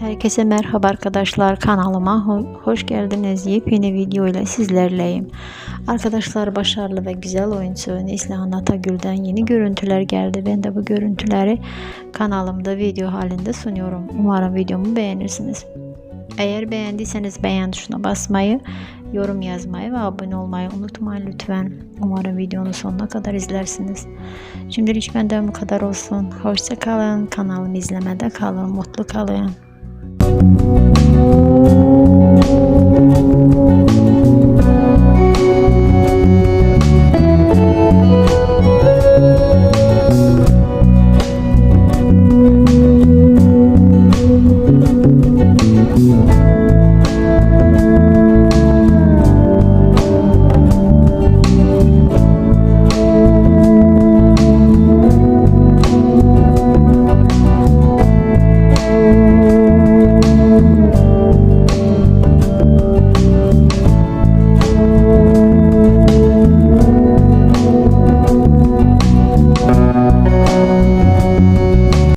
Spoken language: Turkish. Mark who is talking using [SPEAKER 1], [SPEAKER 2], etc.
[SPEAKER 1] Herkese merhaba arkadaşlar kanalıma ho- hoş geldiniz. Yepyeni video ile sizlerleyim. Arkadaşlar başarılı ve güzel oyuncu Neslihan Atagül'den yeni görüntüler geldi. Ben de bu görüntüleri kanalımda video halinde sunuyorum. Umarım videomu beğenirsiniz. Eğer beğendiyseniz beğen tuşuna basmayı, yorum yazmayı ve abone olmayı unutmayın lütfen. Umarım videonun sonuna kadar izlersiniz. Şimdilik benden bu kadar olsun. Hoşça kalın. Kanalımı izlemede kalın. Mutlu kalın. Thank you.